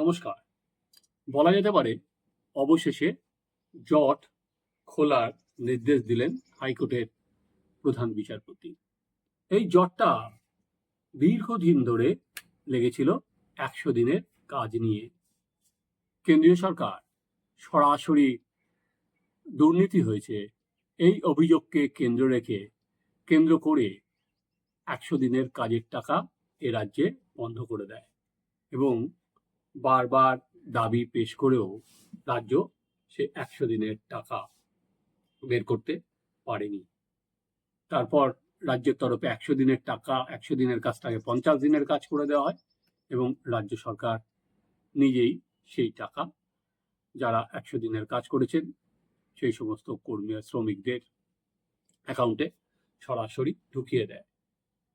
নমস্কার। বলা যেতে পারে, অবশেষে জট খোলার নির্দেশ দিলেন হাইকোর্টের প্রধান বিচারপতি। এই জটটা দীর্ঘদিন ধরে লেগেছিল একশো দিনের কাজ নিয়ে। কেন্দ্রীয় সরকার সরাসরি দুর্নীতি হয়েছে। এই অভিযোগকে কেন্দ্র রেখে কেন্দ্র করে একশো দিনের কাজের টাকা এ রাজ্যে বন্ধ করে দেয় এবং বারবার দাবি পেশ করেও রাজ্য সে একশো দিনের টাকা বের করতে পারেনি। তারপর রাজ্যের তরফে একশো দিনের টাকা, একশো দিনের কাজটাকে পঞ্চাশ দিনের কাজ করে দেওয়া হয় এবং রাজ্য সরকার নিজেই সেই টাকা যারা একশো দিনের কাজ করেছেন, সেই সমস্ত কর্মী শ্রমিকদের অ্যাকাউন্টে সরাসরি ঢুকিয়ে দেয়।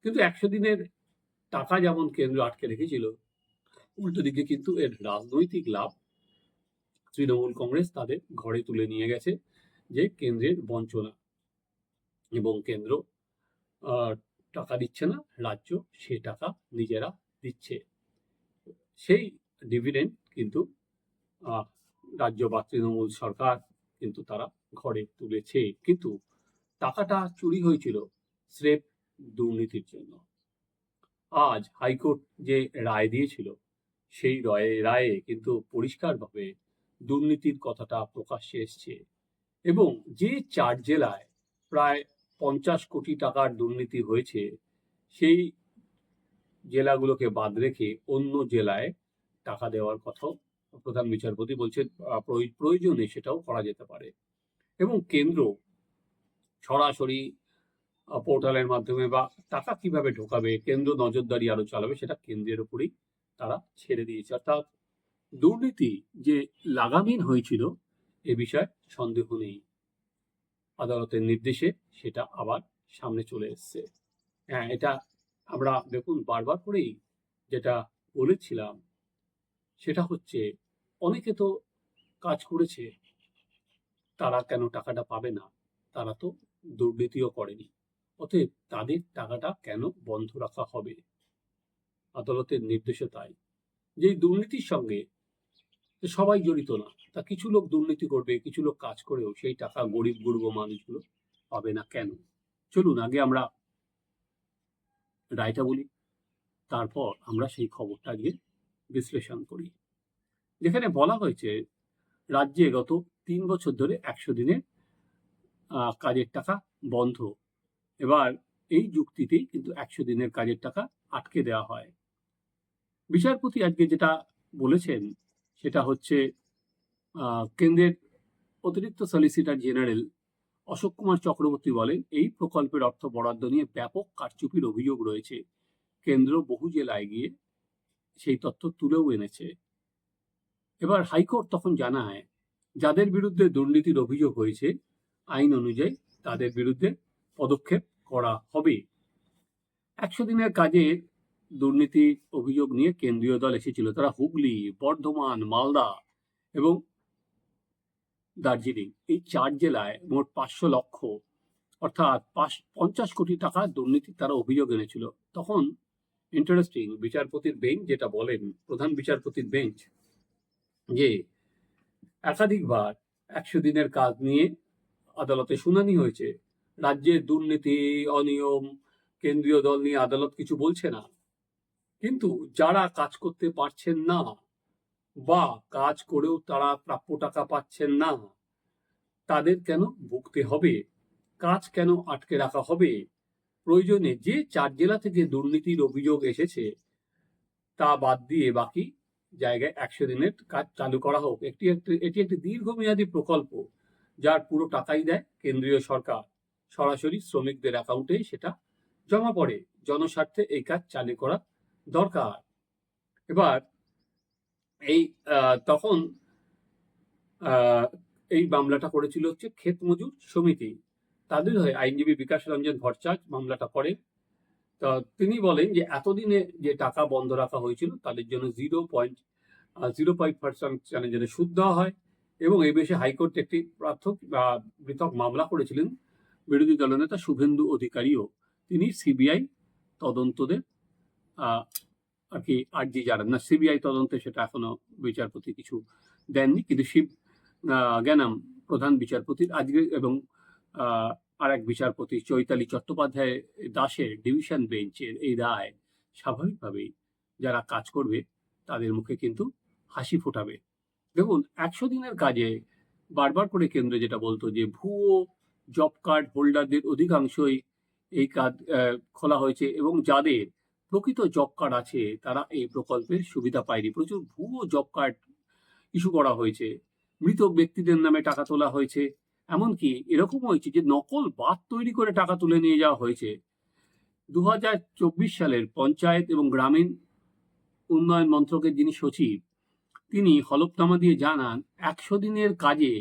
কিন্তু একশো দিনের টাকা যেমন কেন্দ্র আটকে রেখেছিল উল্টো দিকে কিন্তু এর রাজনৈতিক লাভ তৃণমূল কংগ্রেস তাদের ঘরে তুলে নিয়ে গেছে যে কেন্দ্রের বঞ্চনা এবং কেন্দ্র টাকা দিচ্ছে না, রাজ্য সে টাকা নিজেরা দিচ্ছে। সেই ডিভিডেন্ড কিন্তু রাজ্য বা তৃণমূল সরকার কিন্তু তারা ঘরে তুলেছে। কিন্তু টাকাটা চুরি হয়েছিল স্রেফ দুর্নীতির জন্য। আজ হাইকোর্ট যে রায় দিয়েছিল সেই রায়ে রায়ে কিন্তু পরিষ্কারভাবে দুর্নীতির কথাটা প্রকাশ্যে এসছে। এবং যে চার জেলায় প্রায় পঞ্চাশ কোটি টাকার দুর্নীতি হয়েছে সেই জেলাগুলোকে বাদ রেখে অন্য জেলায় টাকা দেওয়ার কথাও প্রধান বিচারপতি বলছেন আহ, প্রয়োজনে সেটাও করা যেতে পারে। এবং কেন্দ্র সরাসরি পোর্টালের মাধ্যমে বা টাকা কীভাবে ঢোকাবে কেন্দ্র নজরদারি আরও চালাবে সেটা কেন্দ্রের উপরেই তারা ছেড়ে দিয়েছে। অর্থাৎ দুর্নীতি যে লাগামহীন হয়েছিল, এ বিষয়ে সন্দেহ নেই। আদালতের নির্দেশে সেটা আবার সামনে চলে এসছে। হ্যাঁ এটা আমরা দেখুন বারবার করেই যেটা বলেছিলাম, সেটা হচ্ছে অনেকে তো কাজ করেছে, তারা কেন টাকাটা পাবে না? তারা তো দুর্নীতিও করেনি। অতএব তাদের টাকাটা কেন বন্ধ রাখা হবে? আদালতের নির্দেশও তাই। যে দুর্নীতির সঙ্গে সবাই জড়িত না, তা কিছু লোক দুর্নীতি করবে, কিছু লোক কাজ করেও সেই টাকা গরিব গুরব মানুষগুলো পাবে না কেন? চলুন, আগে আমরা রায়টা বলি, তারপর আমরা সেই খবরটা আজকে বিশ্লেষণ করি। যেখানে বলা হয়েছে, রাজ্যে গত তিন বছর ধরে একশো দিনের কাজের টাকা বন্ধ। এবার এই যুক্তিতেই কিন্তু একশো দিনের কাজের টাকা আটকে দেওয়া হয়। বিচারপতি আজকে যেটা বলেছেন, সেটা হচ্ছে কেন্দ্রের অতিরিক্ত সলিসিটার জেনারেল অশোক কুমার চক্রবর্তী বলেন, এই প্রকল্পের অর্থ বরাদ্দ নিয়ে ব্যাপক কারচুপির অভিযোগ রয়েছে। কেন্দ্র বহু জেলায় গিয়ে সেই তথ্য তুলেও এনেছে। এবার হাইকোর্ট তখন জানায়, যাদের বিরুদ্ধে দুর্নীতির অভিযোগ হয়েছে, আইন অনুযায়ী তাদের বিরুদ্ধে পদক্ষেপ করা হবে। একশো দিনের কাজে দুর্নীতির অভিযোগ নিয়ে কেন্দ্রীয় দল এসেছিল। তারা হুগলি, বর্ধমান, মালদা এবং দার্জিলিং। এই চার জেলায় মোট পাঁচশো লক্ষ, অর্থাৎ পাঁচ, পঞ্চাশ কোটি টাকা দুর্নীতি তারা অভিযোগ এনেছিল। তখন ইন্টারেস্টিং বিচারপতির বেঞ্চ যেটা বলেন, প্রধান বিচারপতির বেঞ্চ যে একাধিকবার একশো দিনের কাজ নিয়ে আদালতে শুনানি হয়েছে। রাজ্যের দুর্নীতি, অনিয়ম, কেন্দ্রীয় দল নিয়ে আদালত কিছু বলছে না। কিন্তু যারা কাজ করতে পারছেন না বা কাজ করেও তারা প্রাপ্য টাকা পাচ্ছেন না, তাদের কেন ভুগতে হবে? কাজ কেন আটকে রাখা হবে? প্রয়োজনে যে চার জেলা থেকে দুর্নীতির অভিযোগ এসেছে, তা বাদ দিয়ে বাকি জায়গায় একশো দিনের কাজ চালু করা হোক। একটি, এটি একটি দীর্ঘমেয়াদী প্রকল্প, যার পুরো টাকাই দেয় কেন্দ্রীয় সরকার। সরাসরি শ্রমিকদের অ্যাকাউন্টে সেটা জমা পড়ে। জনস্বার্থে এই কাজ চালু করা দরকার। এবার এই তখন এই মামলাটা করেছিল হচ্ছে ক্ষেত মজুর সমিতি। তাদের হয়ে আইনজীবী বিকাশ রঞ্জন ভট্টাচার্য মামলাটা করে তো তিনি বলেন যে, এতদিনে যে টাকা বন্ধ রাখা হয়েছিল, তাদের জন্য zero point zero five percent চ্যালেঞ্জের সুদ দেওয়া হয় এবং এই বিষয়ে হাইকোর্ট একটি প্রাথক বা পৃথক মামলা করেছিলেন বিরোধী দলনেতা শুভেন্দু অধিকারীও। তিনি সিবিআই তদন্তদের আর কি আর্জি জানান না, সিবিআই তদন্তে সেটা এখনও বিচারপতি কিছু দেননি, কিন্তু শিব জ্ঞানাম প্রধান বিচারপতির আজকে এবং আর এক বিচারপতি চৈতালি চট্টোপাধ্যায় দাসের ডিভিশন বেঞ্চের এই রায় স্বাভাবিকভাবেই যারা কাজ করবে তাদের মুখে কিন্তু হাসি ফোটাবে। দেখুন, একশো দিনের কাজে বারবার করে কেন্দ্র যেটা বলতো যে ভুয়ো জব কার্ড হোল্ডারদের অধিকাংশই এই কাজ খোলা হয়েছে এবং যাদের প্রকৃত জব কার্ড আছে, তারা এই প্রকল্পের সুবিধা পায়নি। প্রচুর ভুয়ো জব কার্ড ইস্যু করা হয়েছে। মৃত ব্যক্তিদের নামে টাকা তোলা হয়েছে। এমনকি এরকম হয়েছে যে নকল বাদ তৈরি করে টাকা তুলে নিয়ে যাওয়া হয়েছে। দু হাজার চব্বিশ সালের পঞ্চায়েত এবং গ্রামীণ উন্নয়ন মন্ত্রকের যিনি সচিব, তিনি হলফনামা দিয়ে জানান, একশো দিনের কাজে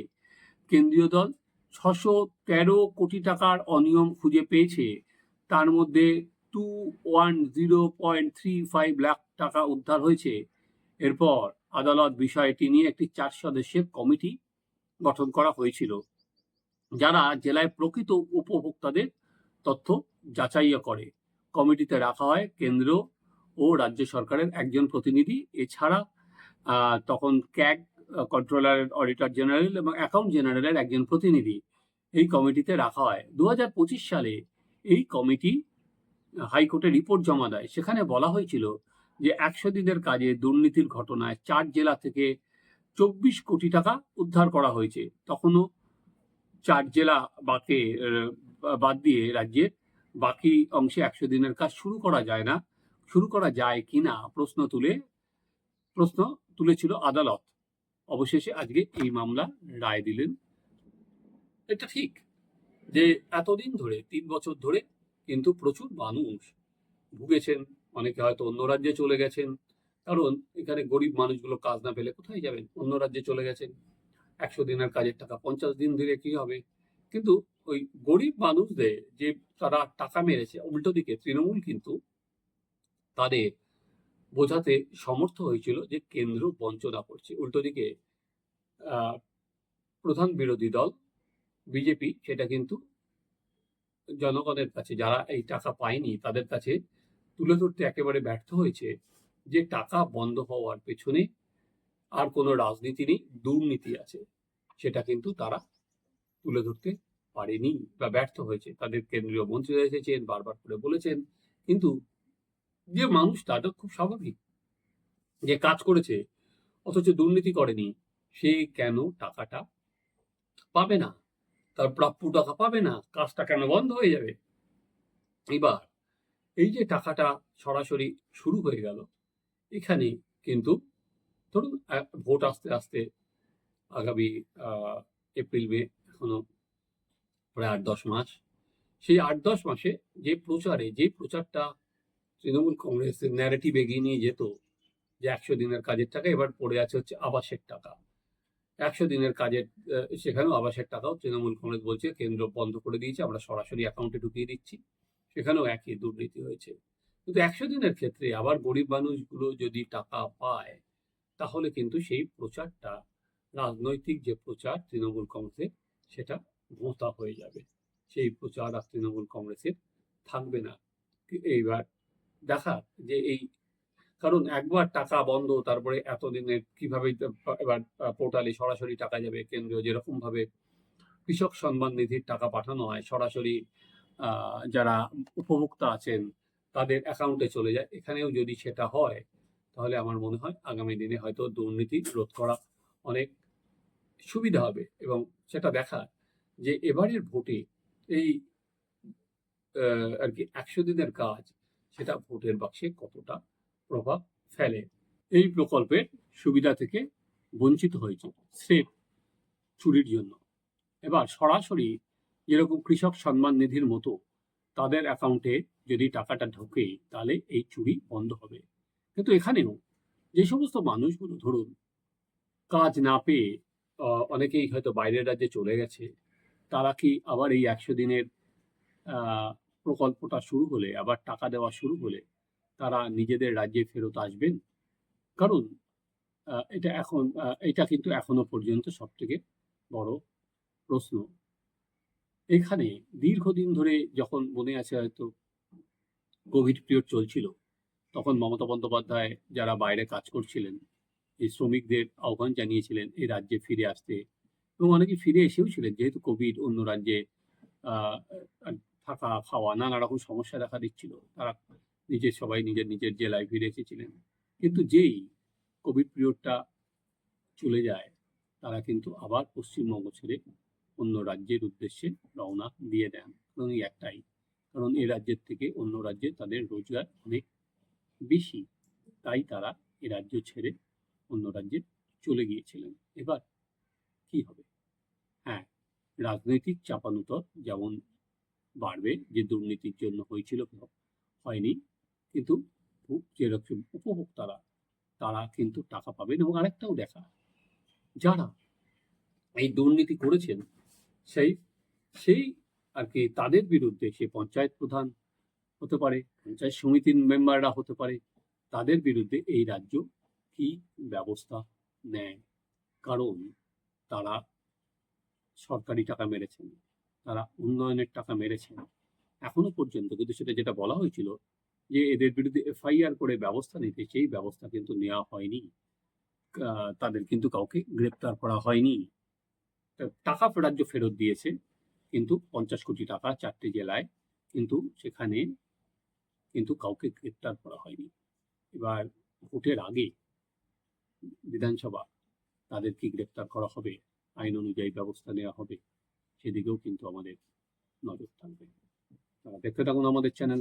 কেন্দ্রীয় দল ছশো তেরো কোটি টাকার অনিয়ম খুঁজে পেয়েছে। তার মধ্যে two one zero point three five lakh টাকা উদ্ধার হয়েছে। এরপর আদালত বিষয়টি নিয়ে একটি চার সদস্যের কমিটি গঠন করা হয়েছিল, যারা জেলায় প্রকৃত উপভোক্তাদের তথ্য যাচাই করে। কমিটিতে রাখা হয় কেন্দ্র ও রাজ্য সরকারের একজন প্রতিনিধি, এছাড়া তখন ক্যাগ কন্ট্রোলার, অডিটর জেনারেল এবং অ্যাকাউন্ট জেনারেলের একজন প্রতিনিধি। এই কমিটিতে রাখা হয়। দু হাজার পঁচিশ সালে এই কমিটি হাইকোর্টে রিপোর্ট জমা দেয়। সেখানে বলা হয়েছিল যে একশো দিনের কাজে দুর্নীতির ঘটনায় চার জেলা থেকে চব্বিশ কোটি টাকা উদ্ধার করা হয়েছে। তখনও চার জেলা বাকে বাদ দিয়ে রাজ্যের বাকি অংশে একশো দিনের কাজ শুরু করা যায় না। শুরু করা যায় কি না, প্রশ্ন তুলে, প্রশ্ন তুলেছিল আদালত। অবশেষে আজকে এই মামলা রায় দিলেন। এটা ঠিক যে এতদিন ধরে, তিন বছর ধরে কিন্তু প্রচুর মানুষ ভুগেছেন। অনেকে হয়তো অন্য রাজ্যে চলে গেছেন। কারণ এখানে গরিব মানুষগুলো কাজ না পেলে কোথায় যাবেন? অন্য রাজ্যে চলে গেছেন। একশো দিনের কাজের টাকা পঞ্চাশ দিন দিলে কি হবে? কিন্তু ওই গরিব মানুষদের যে তারা টাকা মেরেছে, উল্টো দিকে তৃণমূল কিন্তু তাদের বোঝাতে সমর্থ হয়েছিল যে কেন্দ্র বঞ্চনা করছে। উল্টো দিকে প্রধান বিরোধী দল, বিজেপি, সেটা কিন্তু জনগণের কাছে, যারা এই টাকা পায়নি, তাদের কাছে তুলে ধরতে একেবারে ব্যর্থ হয়েছে যে টাকা বন্ধ হওয়ার পেছনে আর কোনো রাজনীতি নেই, দুর্নীতি আছে। সেটা কিন্তু তারা তুলে ধরতে পারেনি বা ব্যর্থ হয়েছে। তাদের কেন্দ্রীয় মন্ত্রীরা এসেছেন, বারবার করে বলেছেন। কিন্তু যে মানুষ এটা খুব স্বাভাবিক। যে কাজ করেছে, অথচ দুর্নীতি করেনি, সে কেন টাকাটা পাবে না? তার প্রাপ্য টাকা পাবে না, কাজটা কেন বন্ধ হয়ে যাবে? এবার এই যে টাকাটা সরাসরি শুরু হয়ে গেল, এখানে কিন্তু ধরুন ভোট আসতে আসতে আগামী এপ্রিল, মে এখনও প্রায় আট দশ মাস, সেই আট দশ মাসে যে প্রচারে, যে প্রচারটা তৃণমূল কংগ্রেসের ন্যারেটিভ এগিয়ে নিয়ে যেত যে একশো দিনের কাজের টাকা, এবার পড়ে আছে হচ্ছে আবাসের টাকা। একশো দিনের কাজের সেখানেও আবাসের টাকাও তৃণমূল কংগ্রেস বলছে, কেন্দ্র বন্ধ করে দিয়েছে, আমরা সরাসরি অ্যাকাউন্টে ঢুকিয়ে দিচ্ছি। সেখানেও একই দুর্নীতি হয়েছে। কিন্তু একশো দিনের ক্ষেত্রে আবার গরিব মানুষগুলো যদি টাকা পায়, তাহলে কিন্তু সেই প্রচারটা, রাজনৈতিক যে প্রচার তৃণমূল কংগ্রেসের, সেটা ভোঁতা হয়ে যাবে। সেই প্রচার আর তৃণমূল কংগ্রেসের থাকবে না। এইবার দেখা যে এই কারণ একবার টাকা বন্ধ, তারপরে এতদিনের কীভাবে এবার পোর্টালে সরাসরি টাকা যাবে, কেন্দ্রীয় যেরকম ভাবে কৃষক সম্মান নিধির টাকা পাঠানো হয়, সরাসরি যারা উপভোক্তা আছেন, তাদের অ্যাকাউন্টে চলে যায়। এখানেও যদি সেটা হয়, তাহলে আমার মনে হয় আগামী দিনে হয়তো দুর্নীতি রোধ করা অনেক সুবিধা হবে এবং সেটা দেখা যে এবারের ভোটে এই আর কি একশো দিনের কাজ, সেটা ভোটের বাক্সে কতটা প্রভাব ফেলে। এই প্রকল্পের সুবিধা থেকে বঞ্চিত হয়েছে স্রেফ চুরির জন্য। এবার সরাসরি যেরকম কৃষক সম্মান নিধির মতো তাদের অ্যাকাউন্টে যদি টাকাটা ঢোকে, তাহলে এই চুরি বন্ধ হবে। কিন্তু এখানেও যে সমস্ত মানুষগুলো ধরুন, কাজ না পেয়ে অনেকেই হয়তো বাইরের রাজ্যে চলে গেছে, তারা কি আবার এই একশো দিনের প্রকল্পটা শুরু হলে, আবার টাকা দেওয়া শুরু হলে তারা নিজেদের রাজ্যে ফেরত আসবেন। কারণ এটা এখন এটা কিন্তু এখনও পর্যন্ত সব থেকে বড় প্রশ্ন। এখানে দীর্ঘদিন ধরে যখন মনে আছে হয়তো কোভিড পিরিয়ড চলছিল, তখন মমতা বন্দ্যোপাধ্যায় যারা বাইরে কাজ করছিলেন, এই শ্রমিকদের আহ্বান জানিয়েছিলেন এই রাজ্যে ফিরে আসতে এবং অনেকে ফিরে এসেও ছিলেন। যেহেতু কোভিড অন্য রাজ্যে থাকা, খাওয়া নানা রকম সমস্যা দেখা দিচ্ছিল। তারা নিজের সবাই নিজের নিজের জেলায় ফিরে এসেছিলেন কিন্তু যেই কোভিড পিরিয়ডটা চলে যায়, তারা কিন্তু আবার পশ্চিমবঙ্গ ছেড়ে অন্য রাজ্যের উদ্দেশ্যে রওনা দিয়ে দেন। এবং এই একটাই। কারণ এই রাজ্যের থেকে অন্য রাজ্যে তাদের রোজগার অনেক বেশি। তাই তারা এ রাজ্য ছেড়ে অন্য রাজ্যে চলে গিয়েছিলেন। এবার কি হবে? হ্যাঁ রাজনৈতিক চাপানুতর যেমন বাড়বে, যে দুর্নীতির জন্য হয়েছিল, হয়নি কিন্তু যেরকম উপভোক্তারা তারা কিন্তু টাকা পাবেন এবং আরেকটাও দেখা, যারা এই দুর্নীতি করেছেন, সেই সেই আর কি তাদের বিরুদ্ধে সে পঞ্চায়েত প্রধান হতে পারে, পঞ্চায়েত সমিতির মেম্বাররা হতে পারে, তাদের বিরুদ্ধে এই রাজ্য কি ব্যবস্থা নেয়? কারণ তারা সরকারি টাকা মেরেছেন, তারা উন্নয়নের টাকা মেরেছেন। এখনও পর্যন্ত কিন্তু সেটা যেটা বলা হয়েছিল যে এদের বিরুদ্ধে এফআইআর করে ব্যবস্থা নিতে, সেই ব্যবস্থা কিন্তু নেওয়া হয়নি। তাদের কিন্তু কাউকে গ্রেপ্তার করা হয়নি। টাকা রাজ্য ফেরত দিয়েছে, কিন্তু পঞ্চাশ কোটি টাকা চারটি জেলায় কিন্তু সেখানে কিন্তু কাউকে গ্রেপ্তার করা হয়নি। এবার ভোটের আগে বিধানসভা তাদের কি গ্রেপ্তার করা হবে? আইন অনুযায়ী ব্যবস্থা নেওয়া হবে? সেদিকেও কিন্তু আমাদের নজর থাকবে। দেখতে থাকুন আমাদের চ্যানেল।